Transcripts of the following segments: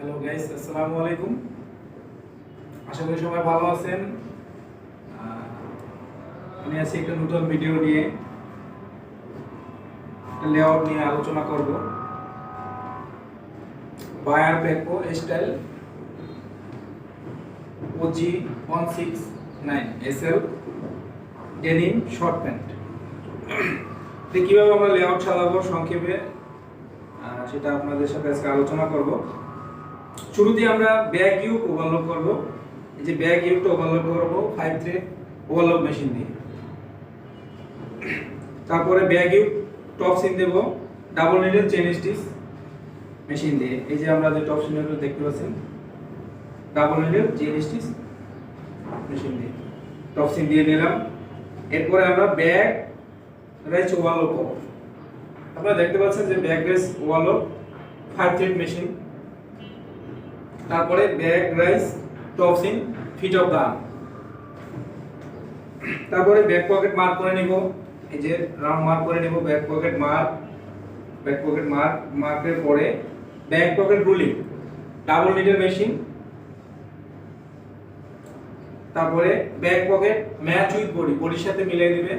Hello guys আসসালামু আলাইকুম আশা করি সবাই ভালো আছেন। আমি আছি একটা নতুন ভিডিও নিয়ে। একটা লেআউট নিয়ে আলোচনা করব। Buyer ব্যাকো style OG one six nine S L denim short pant কীভাবে আমরা লেআউট সাজাবো সংক্ষেপে? সেটা আপনাদের সাথে আজকে আলোচনা করব। শুরুতে আমরা ব্যাগ ইউক ওভারলোড করব। এই যে ব্যাক ইউকটা ওভারলোড করব ফাইভ থ্রেড ওভারলোড মেশিন দিয়ে। তারপরে ব্যাগ ইউক টপ সিন দেব double needle chain stitch machine দিয়ে। এই যে আমরা যে টপ সিনগুলো দেখতে পাচ্ছেন double needle chain stitch machine দিয়ে। টপ সিন দিয়ে নিলাম। এরপরে আমরা ব্যাক রাইস ওভারলোড করব। আপনারা দেখতে পাচ্ছেন যে back rise overload five thread machine তারপরে back rise, top seam feed off the তারপরে ব্যাক পকেট মার্ক করে নিব। এই যে রাউন্ড মার্ক করে নিব back pocket mark back pocket mark, মার্কের পরে back pocket ruling, double needle machine. তারপরে back pocket match with body, বডির সাথে মিলিয়ে দিবে।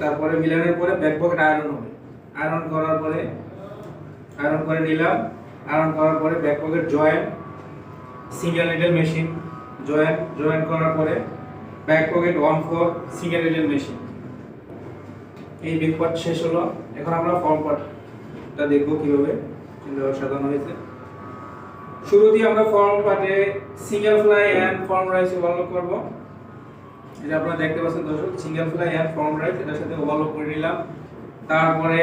তারপরে মিলানোর পরে ব্যাক পকেট আয়রন হবে। আয়রন করার পরে, আয়রন করে নিলাম। আয়রন করার পরে back pocket joint single needle machine joint joint করার পরে back pocket one four single needle machine এই বিগ পার্ট শেষ হলো। এখন আমরা ফর্ম পার্টটা দেখব কীভাবে। সাজানো হয়েছে। শুরুতেই আমরা ফর্ম পার্টে single fly and front rise overload করব। এটা আপনারা দেখতে পাচ্ছেন দর্শক single fly and front rise এটার সাথে ওভারলোড করে নিলাম। তারপরে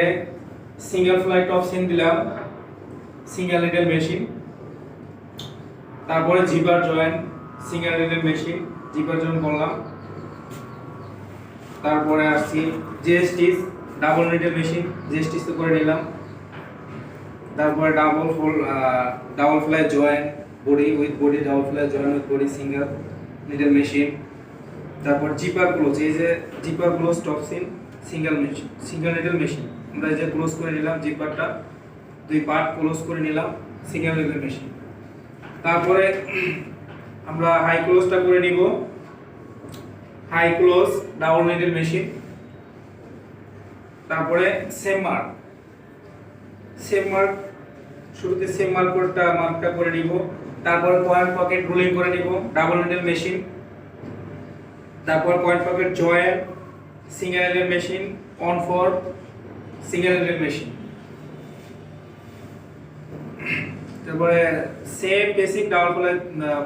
সিঙ্গেল ফ্লাই টপ সিন দিলাম। সিঙ্গেল নিডেল মেশিন তারপরে zipper joint single needle machine zipper joint করলাম। তারপরে আসছি জেএসটিস ডাবল নিডেল মেশিন জেএসটিস তো করে নিলাম। তারপরে double phone double fly joint body with body double fly joint with body single needle machine তারপর জিপার ক্লোজ এই যে zipper close top seam single machine single needle machine আমরা এই যে ক্লোজ করে নিলাম জিপারটা দুই পার্ট ক্লোজ করে নিলাম সিঙ্গেল নিডেল মেশিন তারপরে আমরা হাই ক্লোজটা করে নিব। High close double needle machine তারপরে সেম মার্ক সেম মার্ক শুরুতে সেম মার্কটা মার্কটা করে নিব। তারপরে পয়েন্ট পকেট রুলিং করে নিব ডাবল নিডেল মেশিন তারপর point pocket joint single machine one four single machine তারপরে সেম বেসিক ডাবল ফ্লাই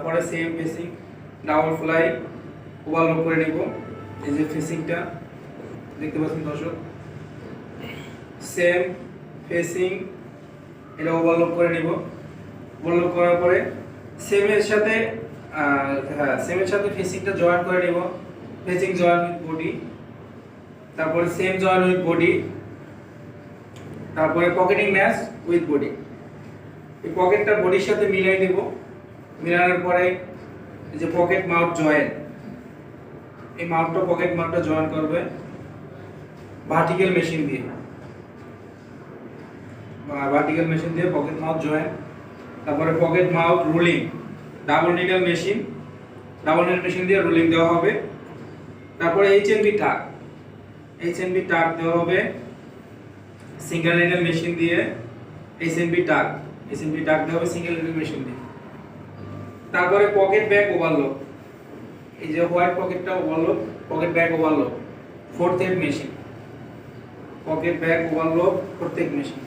পরে same basic double fly overload করে নিব। এই যে ফেসিংটা দেখতে পাচ্ছেন দর্শক? সেম ফেসিং এটা ওভারলোড করে নিব। ওভারলোড করার পরে সেমের সাথে হ্যাঁ সেমের সাথে ফেসিংটা জয়েন করে নিব। ফেসিং জয়েন উইথ বডি তারপরে সেম জয়েন উইথ বডি তারপরে পকেটিং ম্যাচ উইথ বডি এই পকেটটা বডির সাথে মিলাই দেব মিলানোর পরে যে পকেট মাউথ জয়েন, এই মাউথটা পকেট মাউথটা জয়েন করবে ভার্টিক্যাল মেশিন দিয়ে। ভার্টিক্যাল মেশিন দিয়ে পকেট মাউথ জয়েন, তারপরে pocket mouth ruling double needle machine double needle machine দিয়ে রুলিং দেওয়া হবে। তারপরে এইচএনবি টাক এইচএনবি টাক দেওয়া হবে। সিঙ্গেল নিডল মেশিন দিয়ে এইচএনবি টাক টাক দেওয়া হবে সিঙ্গেল মেশিন দিয়ে। তারপরে পকেট ব্যাগ ওভারলোড এই যে হোয়াইট পকেটটা overload pocket bag overload fourth head machine pocket bag overlock fourth প্রত্যেক মেশিন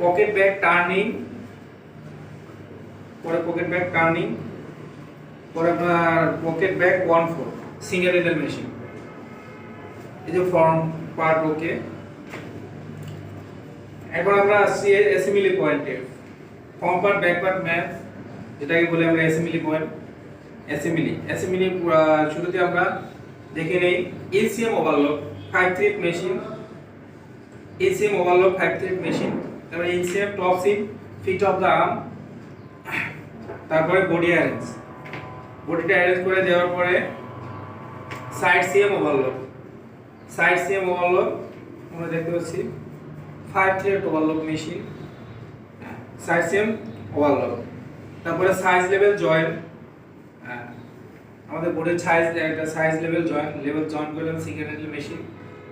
পকেট ব্যাগ টার্নিং পরে পকেট ব্যাগ টার্নিং পরে আপনার pocket bag one four single needle machine এই যে ফর্ম পার্ট ওকে এখন আমরা আসছি অ্যাসেম্বলি পয়েন্টে ফর্ম পার্ট ব্যাক পার্ট ম্যাথ যেটাকে বলে আমরা অ্যাসেম্বলি পয়েন্ট অ্যাসেম্বলি অ্যাসেম্বলি শুরুতে আমরা দেখে নেই ACM overload five thread machine ACM overload five thread machine তারপরে ACM top seam fit of the arm তারপরে বডি অ্যারেঞ্জ বডিটা অ্যারেঞ্জ করে দেওয়ার পরে side CM overload side CM overload আমরা দেখতে পাচ্ছি five thread overload machine side CM overload তারপরে সাইজ লেভেল জয়েন আমাদের বোর্ডের সাইজ একটা size level join level join করলাম সিঙ্গেল নিডল মেশিন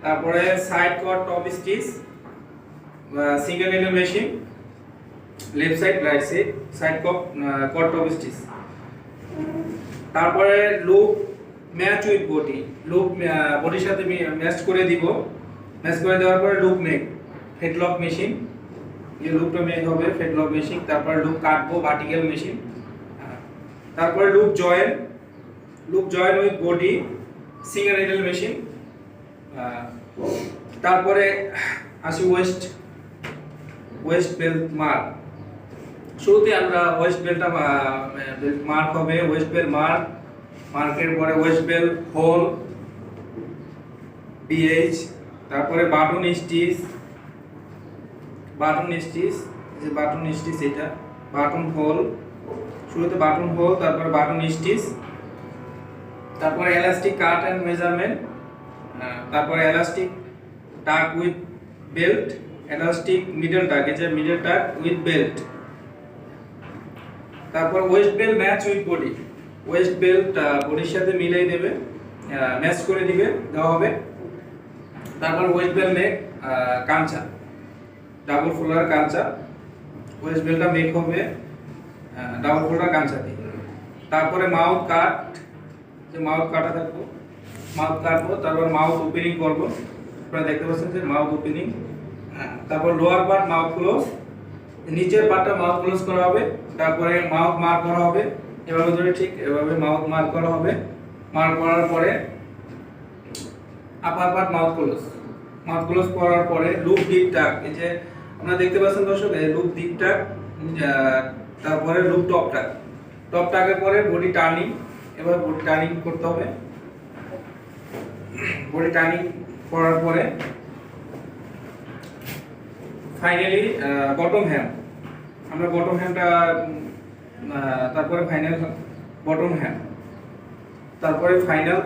তারপরে side cut top stitch single needle machine left side right side side cop cut top stitch তারপরে loop match with body loop বডির সাথে match করে দিব। Match করে দেওয়ার পরে লুপ মেক হেডলক মেশিন লুপটা মেক হবে হেডলক মেশিন তারপরে লুপ কাটবো ভার্টিক্যাল মেশিন তারপরে loop join loop join with body single needle machine তারপরে আসি ওয়েস্ট ওয়েস্ট বেল্ট মার্ক শুরুতে আমরা ওয়েস্ট বেল্টটা বেল্ট মার্ক হবে ওয়েস্ট বেল্ট মার্ক মার্কের পরে ওয়েস্ট বেল্ট হোল বিএইচ তারপরে বাটন স্টিচ বাটন স্টিচ যে বাটন স্টিচ এটা, বাটন হোল, শুরুতে বাটন হোল, তারপর বাটন স্টিচ তারপর এলাস্টিক কাট অ্যান্ড মেজারমেন্ট তারপর elastic tuck with belt elastic middle tuck যে মিডল টাক উইথ বেল্ট তারপর waist belt match with body waist belt বডির সাথে মিলাই দেবে ম্যাচ করে দিবে, দেওয়া হবে, তারপর ওয়েস্ট বেল্ট নেক কাঞ্চা। ডাবল ফোল্ডার কাঞ্চা ওয়েস্ট বেল্টটা মেক হবে ডাবল ফোল্ডার কাঞ্চা দিয়ে। তারপরে মাউথ কাট যে মাউথ কাটা থাকব মাউথ কাটবো তারপর মাউথ ওপেনিং করব। আপনারা দেখতে পাচ্ছেন যে মাউথ ওপেনিং তারপর লোয়ার পার্ট মাউথ ক্লোজ নিচের পার্টটা মাউথ ক্লোজ করা হবে, তারপরে মাউথ মার্ক করা হবে, এভাবে ধরে ঠিক এভাবে মাউথ মার্ক করা হবে। মার্ক করার পরে upper part mouth close mouth close করার পরে লুপ ডিপ টাক এই যে আপনারা দেখতে পাচ্ছেন দর্শক, এই লুপ ডিপ টাক তারপরে লুপ টপ টাক টপ টাকের পরে বডি টার্নিং এবার বডি টার্নিং করতে হবে। বডি টার্নিং করার পরে ফাইনালি বটম হ্যাম আমরা বটম হ্যামটা তারপরে ফাইনাল বটম হ্যাম তারপরে ফাইনাল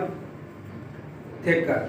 থেক কাট